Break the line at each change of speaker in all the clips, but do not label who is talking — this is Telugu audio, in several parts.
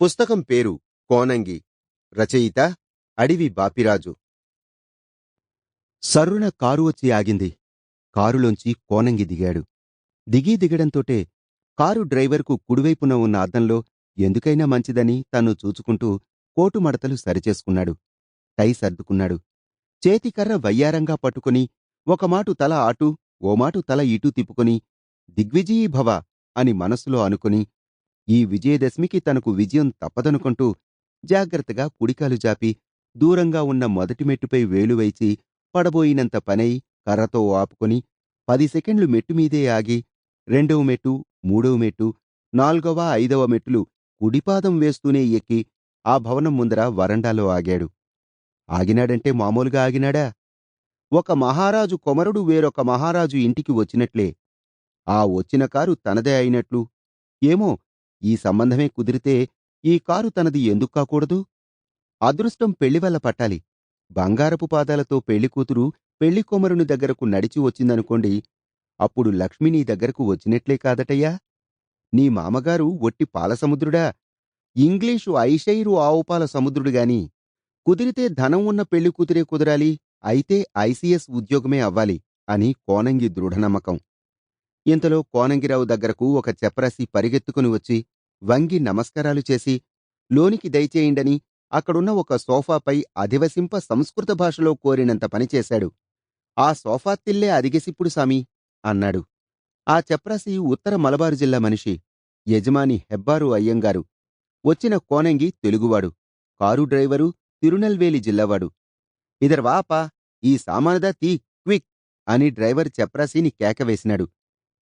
పుస్తకం పేరు కోనంగి రచయిత అడివి బాపిరాజు. సర్రున కారు వచ్చి ఆగింది. కారులోంచి కోనంగి దిగాడు. దిగి దిగడంతోటే కారు డ్రైవర్కు కుడివైపున ఉన్న అద్దంలో ఎందుకైనా మంచిదని తను చూచుకుంటూ కోటు మడతలు సరిచేసుకున్నాడు. టై సర్దుకున్నాడు. చేతికర్ర వయ్యారంగా పట్టుకుని ఒకమాటు తల అటు ఓమాటు తల ఇటూ తిప్పుకుని దిగ్విజయీభవ అని మనసులో అనుకుని ఈ విజయదశమికి తనకు విజయం తప్పదనుకుంటూ జాగ్రత్తగా కుడికాలు జాపి దూరంగా ఉన్న మొదటి మెట్టుపై వేలు వేచి పడబోయినంత పనై కర్రతో ఆపుకొని పది సెకండ్లు మెట్టుమీదే ఆగి రెండవ మెట్టు మూడవ మెట్టు నాల్గవ ఐదవ మెట్టులు కుడిపాదం వేస్తూనే ఎక్కి ఆ భవనం ముందర వరండాలో ఆగాడు. ఆగినాడంటే మామూలుగా ఆగినాడా? ఒక మహారాజు కొమరుడు వేరొక మహారాజు ఇంటికి వచ్చినట్లే. ఆ వచ్చిన కారు తనదే అయినట్లు. ఏమో ఈ సంబంధమే కుదిరితే ఈ కారు తనది ఎందుకు కాకూడదు? అదృష్టం పెళ్ళివల్ల పట్టాలి. బంగారపు పాదాలతో పెళ్ళి కూతురు పెళ్ళి కొమరుని దగ్గరకు నడిచి వచ్చిందనుకోండి అప్పుడు లక్ష్మి నీ దగ్గరకు వచ్చినట్లే కాదటయ్యా. నీ మామగారు ఒట్టి పాలసముద్రుడా ఇంగ్లీషు ఐషైరు ఆవుపాల సముద్రుడుగాని కుదిరితే ధనం ఉన్న పెళ్ళి కూతురే కుదరాలి అయితే ఐసీఎస్ ఉద్యోగమే అవ్వాలి అని కోనంగి దృఢనమ్మకం. ఇంతలో కోనంగిరావు దగ్గరకు ఒక చెపరసి పరిగెత్తుకుని వచ్చి వంగి నమస్కారాలు చేసి లోనికి దయచేయండని అక్కడున్న ఒక సోఫాపై అధివసింప సంస్కృత భాషలో కోరినంత పనిచేశాడు ఆ సోఫా తిల్లే అదిగెసిప్పుడు సామి అన్నాడు. ఆ చెప్రాసి ఉత్తర మలబారు జిల్లా మనిషి యజమాని హెబ్బారు అయ్యంగారు. వచ్చిన కోనంగి తెలుగువాడు కారు డ్రైవరు తిరునెల్వేలి జిల్లావాడు. ఇదర్వాపా ఈ సామానదా తీ క్విక్ అని డ్రైవర్ చెప్రాసీని కేకవేసినాడు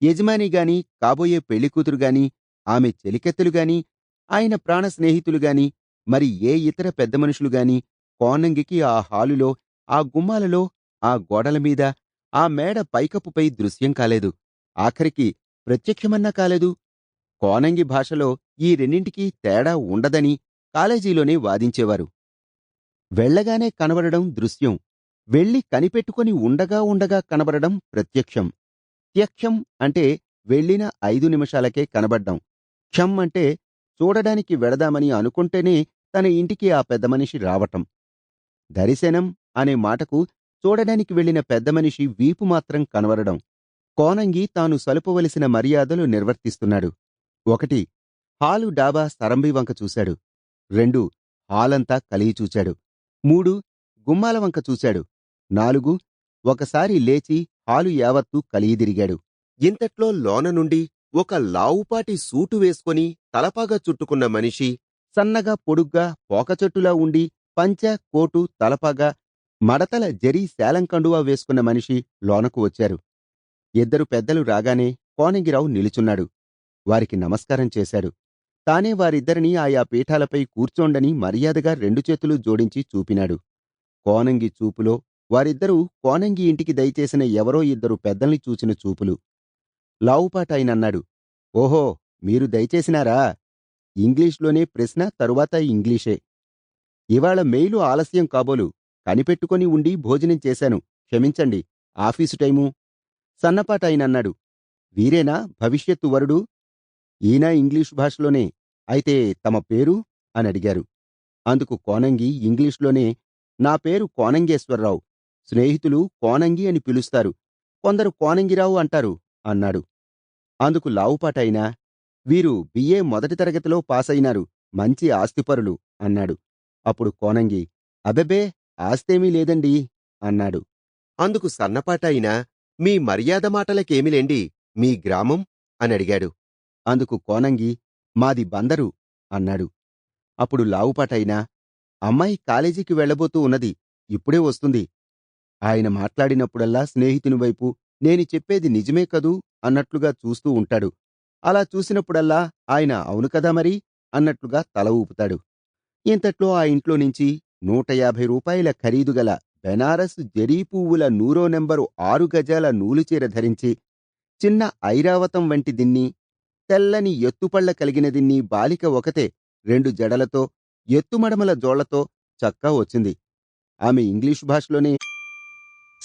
యజమానిగాని కాబోయే పెళ్ళికూతురుగాని ఆమె చెలికెత్తలుగాని ఆయన ప్రాణ స్నేహితులుగాని మరి ఏ ఇతర పెద్ద మనుషులుగాని కోనంగికి ఆ హాలులో ఆ గుమ్మాలలో ఆ గోడల మీద ఆ మేడ పైకప్పుపై దృశ్యం కాలేదు. ఆఖరికి ప్రత్యక్షమన్నా కాలేదు. కోనంగి భాషలో ఈ రెండింటికీ తేడా ఉండదని కాలేజీలోనే వాదించేవారు. వెళ్ళగానే కనబడడం దృశ్యం. వెళ్ళి కనిపెట్టుకొని ఉండగా ఉండగా కనబడడం ప్రత్యక్షం. త్యక్షం అంటే వెళ్ళిన ఐదు నిమిషాలకే కనబడ్డం. క్షం అంటే చూడడానికి వెడదామని అనుకుంటేనే తన ఇంటికి ఆ పెద్ద మనిషి రావటం. దరిశనం అనే మాటకు చూడడానికి వెళ్ళిన పెద్ద మనిషి వీపు మాత్రం కనబడడం. కోనంగి తాను సలుపవలసిన మర్యాదలు నిర్వర్తిస్తున్నాడు. ఒకటి హాలు డాబా సరంబి వంక చూశాడు. రెండు హాలంతా కలిగి చూశాడు. మూడు గుమ్మాల వంక చూశాడు. నాలుగు ఒకసారి లేచి హాలు యావత్తూ కలిగిదిరిగాడు ఇంతట్లో లోన నుండి ఒక లావుపాటి సూటు వేసుకొని తలపాగా చుట్టుకున్న మనిషి సన్నగా పొడుగ్గా పోకచెట్టులా ఉండి పంచ కోటు తలపాగా మడతల జరీ శాలంకండువా వేసుకున్న మనిషి లోనకు వచ్చారు. ఇద్దరు పెద్దలు రాగానే కోనంగిరావు నిలుచున్నాడు. వారికి నమస్కారం చేశాడు. తానే వారిద్దరినీ ఆయా పీఠాలపై కూర్చోండని మర్యాదగా రెండు చేతులు జోడించి చూపినాడు. కోనంగి చూపులో వారిద్దరూ కోనంగి ఇంటికి దయచేసిన ఎవరో ఇద్దరు పెద్దల్ని చూచిన చూపులు. లావుపాటాయనన్నాడు ఓహో మీరు దయచేసినారా? ఇంగ్లీష్లోనే ప్రశ్న తరువాత ఇంగ్లీషే. ఇవాళ మెయిలు ఆలస్యం కాబోలు కనిపెట్టుకొని ఉండి భోజనం చేశాను. క్షమించండి ఆఫీసు టైము. సన్నపాటాయనన్నాడు వీరేనా భవిష్యత్తు వరుడు? ఈయన ఇంగ్లీషు భాషలోనే అయితే తమ పేరు? అని అడిగారు అందుకు కోనంగి ఇంగ్లీష్లోనే నా పేరు కోనంగేశ్వరరావు. స్నేహితులు కోనంగి అని పిలుస్తారు. కొందరు కోనంగిరావు అంటారు అన్నాడు. అందుకు లావుపాటైనా వీరు బిఏ మొదటి తరగతిలో పాసైనారు మంచి ఆస్తిపరులు అన్నాడు. అప్పుడు కోనంగి అబెబే ఆస్తేమీ లేదండి అన్నాడు. అందుకు సన్నపాటైనా మీ మర్యాద మాటలకేమిలేండి మీ గ్రామం? అని అడిగాడు. అందుకు కోనంగి మాది బందరు అన్నాడు. అప్పుడు లావుపాటైనా అమ్మాయి కాలేజీకి వెళ్ళబోతూ ఉన్నది ఇప్పుడే వస్తుంది ఆయన మాట్లాడినప్పుడల్లా స్నేహితుని వైపు నేను చెప్పేది నిజమే కదూ? అన్నట్లుగా చూస్తూ ఉంటాడు. అలా చూసినప్పుడల్లా ఆయన అవును కదా మరి? అన్నట్లుగా తల ఊపుతాడు. ఇంతట్లో ఆ ఇంట్లో నుంచి నూట యాభై రూపాయల ఖరీదుగల బెనారస్ జరీ పువ్వుల నూరో నెంబరు ఆరు గజాల నూలుచీర ధరించి చిన్న ఐరావతం వంటి దిన్ని తెల్లని ఎత్తుపళ్ళ కలిగిన దిన్ని బాలిక ఒకతే రెండు జడలతో ఎత్తుమడమల జోళ్ళతో చక్కా వచ్చింది. ఆమె ఇంగ్లీషు భాషలోనే